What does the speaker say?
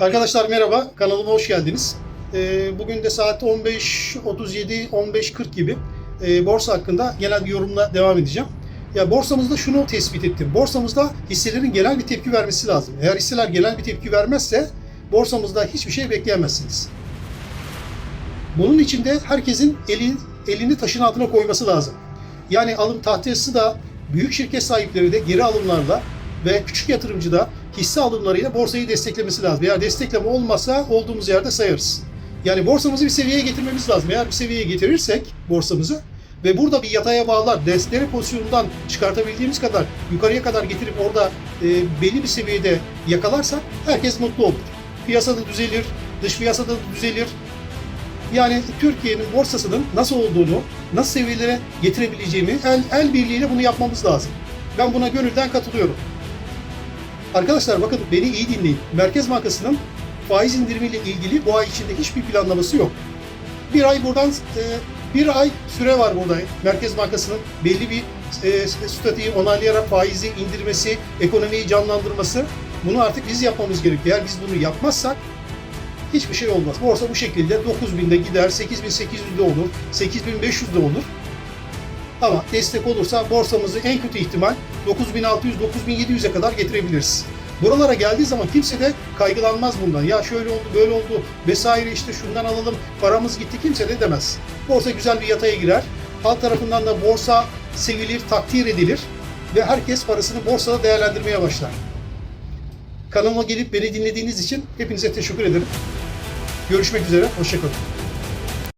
Arkadaşlar merhaba, kanalıma hoş geldiniz. Ee, Bugün de saat 15.37, 15.40 gibi e, borsa hakkında genel bir yorumla devam edeceğim. Ya borsamızda şunu tespit ettim. Borsamızda hisselerin genel bir tepki vermesi lazım. Eğer hisseler genel bir tepki vermezse borsamızda hiçbir şey bekleyemezsiniz. Bunun için de herkesin eli, elini taşın altına koyması lazım. Yani alım tahtiyası da büyük şirket sahipleri de geri alımlarla ve küçük yatırımcı da hisse alımlarıyla borsayı desteklemesi lazım. Eğer destekleme olmazsa olduğumuz yerde sayarız. Yani borsamızı bir seviyeye getirmemiz lazım. Eğer bir seviyeye getirirsek borsamızı ve burada bir yataya bağlar, destere pozisyonundan çıkartabildiğimiz kadar yukarıya kadar getirip orada e, belli bir seviyede yakalarsak herkes mutlu olur. Piyasada düzelir, dış piyasada da düzelir, yani Türkiye'nin borsasının nasıl olduğunu, nasıl seviyelere getirebileceğimi el, el birliğiyle bunu yapmamız lazım. Ben buna gönülden katılıyorum. Arkadaşlar bakın beni iyi dinleyin. Merkez Bankası'nın faiz indirimiyle ilgili bu ay içinde hiçbir planlaması yok. Bir ay buradan e, bir ay süre var burada. Merkez Bankası'nın belli bir e, onaylayarak faizi indirmesi, ekonomiyi canlandırması. Bunu artık biz yapmamız gerekiyor. Eğer biz bunu yapmazsak hiçbir şey olmaz. Borsa bu şekilde 9000'de gider, 8800'de olur, 8500'de olur. Ama destek olursa borsamızı en kötü ihtimal 9600-9700'e kadar getirebiliriz. Buralara geldiği zaman kimse de kaygılanmaz bundan. Ya şöyle oldu, böyle oldu vesaire işte şundan alalım, paramız gitti kimse de demez. Borsa güzel bir yataya girer. Halk tarafından da borsa sevilir, takdir edilir ve herkes parasını borsada değerlendirmeye başlar. Kanalıma gelip beni dinlediğiniz için hepinize teşekkür ederim. Görüşmek üzere, hoşçakalın.